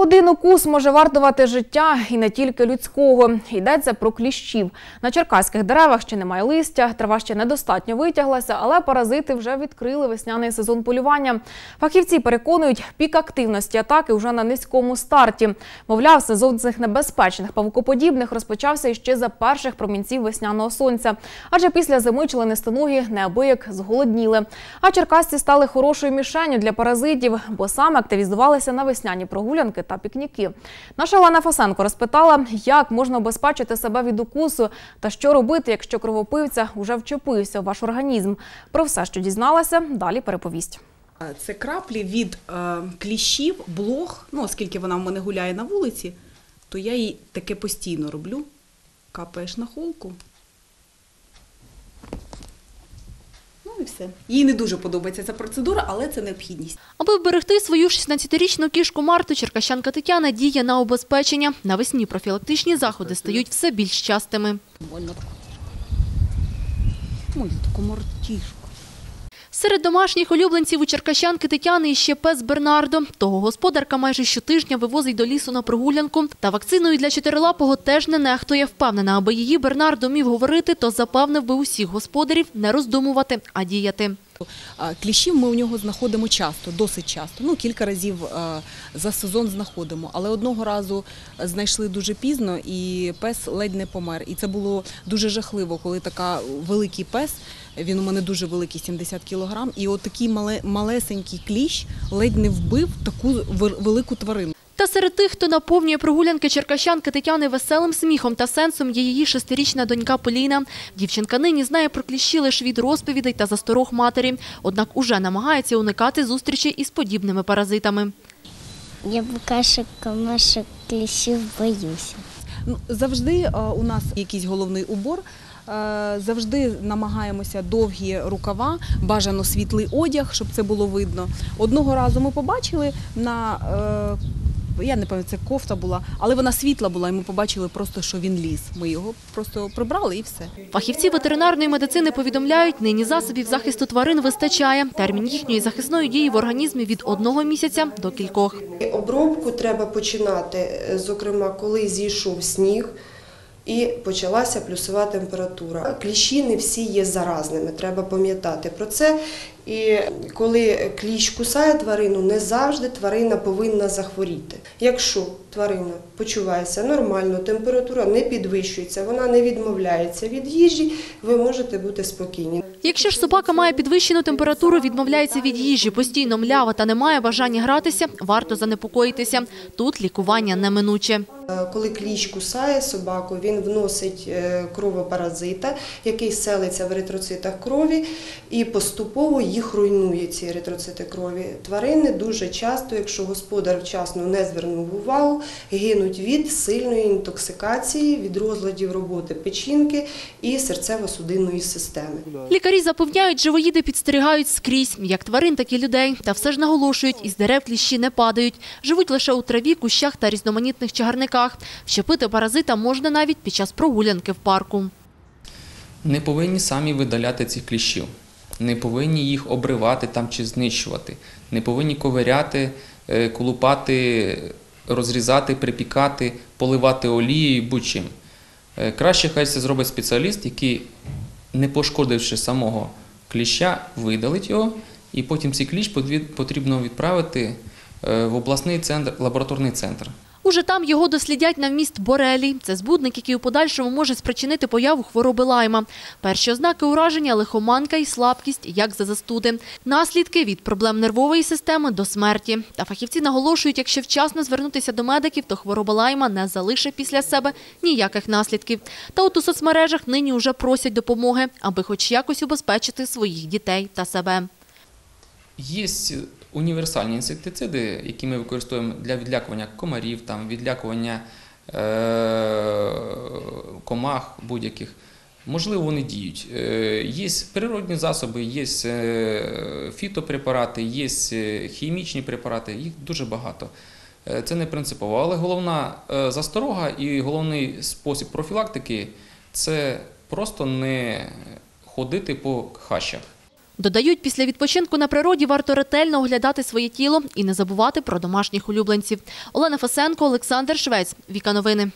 Один укус може вартувати життя і не тільки людського. Йдеться про кліщів. На черкаських деревах ще немає листя, трава ще недостатньо витяглася, але паразити вже відкрили весняний сезон полювання. Фахівці переконують, пік активності атаки вже на низькому старті. Мовляв, сезон цих небезпечних павукоподібних розпочався іще за перших промінців весняного сонця. Адже після зими членистоногі неабияк зголодніли. А черкасці стали хорошою мішенню для паразитів, бо саме активізувалися на весняні прогулянки та пікніки. Наша Олена Фасенко розпитала, як можна обезпечити себе від укусу та що робити, якщо кровопивця вже вчепився в ваш організм. Про все, що дізналася, далі переповість. Це краплі від е, кліщів, блох. Ну, оскільки вона в мене гуляє на вулиці, то я їй таке постійно роблю. Капаєш на холку. Ну і все. Їй не дуже подобається ця процедура, але це необхідність. Аби вберегти свою 16-річну кішку Марту, черкащанка Тетяна діє на обезпечення. Навесні профілактичні заходи стають все більш частими. Больно. Ой, таку мартішку. Серед домашніх улюбленців у черкащанки Тетяни іще пес Бернардо. Того господарка майже щотижня вивозить до лісу на прогулянку. Та вакциною для чотирилапого теж не нехтує. Впевнена, аби її Бернардо міг говорити, то запевнив би усіх господарів не роздумувати, а діяти. Кліщів ми у нього знаходимо часто, досить часто. Ну, кілька разів за сезон знаходимо. Але одного разу знайшли дуже пізно і пес ледь не помер. І це було дуже жахливо, коли така великий пес, він у мене дуже великий, 70 кілограм, і от такий малесенький кліщ ледь не вбив таку вел- велику тварину. Та серед тих, хто наповнює прогулянки черкащанки Тетяни веселим сміхом та сенсом, є її шестирічна донька Поліна. Дівчинка нині знає про кліщі лише від розповідей та засторог матері, однак уже намагається уникати зустрічі із подібними паразитами. Я букашек, комашек, кліщів боюся. Ну, завжди е, у нас якийсь головний убор. е, Завжди намагаємося довгі рукава, бажано світлий одяг, щоб це було видно. Одного разу ми побачили на е, я не пам'ятаю, це кофта була, але вона світла була, і ми побачили просто, що він ліз. Ми його просто прибрали і все. Фахівці ветеринарної медицини повідомляють, нині засобів захисту тварин вистачає. Термін їхньої захисної дії в організмі від одного місяця до кількох. Обробку треба починати, е, зокрема, коли зійшов сніг і почалася плюсова температура. Кліщі не всі є заразними, треба пам'ятати про це. І коли кліщ кусає тварину, не завжди тварина повинна захворіти. Якщо тварина почувається нормально, температура не підвищується, вона не відмовляється від їжі, ви можете бути спокійні. Якщо ж собака має підвищену температуру, відмовляється від їжі, постійно млява та не має бажання гратися, варто занепокоїтися. Тут лікування неминуче. Е, Коли кліщ кусає собаку, він вносить е, кровопаразита, який селиться в еритроцитах крові і поступово їх руйнує, ці еритроцити крові. Тварини дуже часто, якщо господар вчасно не звернув увагу, гинуть від сильної інтоксикації, від розладів роботи печінки і серцево-судинної системи. Лікарі запевняють, живоїди підстерігають скрізь, як тварин, так і людей. Та все ж наголошують, із дерев кліщі не падають. Живуть лише у траві, кущах та різноманітних чагарниках. Вщепити паразита можна навіть під час прогулянки в парку. не повинні самі видаляти цих кліщів, не повинні їх обривати там чи знищувати, не повинні ковиряти, е, колупати, розрізати, припікати, поливати олією будь-чим. Е, Краще хай це зробить спеціаліст, який, не пошкодивши самого кліща, видалить його, і потім цей кліщ потрібно відправити е, в обласний центр, лабораторний центр. Уже там його дослідять на вміст борелій. Це збудник, який у подальшому може спричинити появу хвороби лайма. Перші ознаки ураження – лихоманка і слабкість, як за застуди. Наслідки – від проблем нервової системи до смерті. Та фахівці наголошують, якщо вчасно звернутися до медиків, то хвороба лайма не залишить після себе ніяких наслідків. Та от у соцмережах нині вже просять допомоги, аби хоч якось убезпечити своїх дітей та себе. Є універсальні інсектициди, які ми використовуємо для відлякування комарів, там, відлякування е- комах будь-яких. Можливо, вони діють. Е, Є природні засоби, є е, фітопрепарати, є е, хімічні препарати, їх дуже багато. Це не принципово. Але головна засторога і головний спосіб профілактики це просто не ходити по хащах. Додають, після відпочинку на природі варто ретельно оглядати своє тіло і не забувати про домашніх улюбленців. Олена Фасенко, Олександр Швець. Віка новини.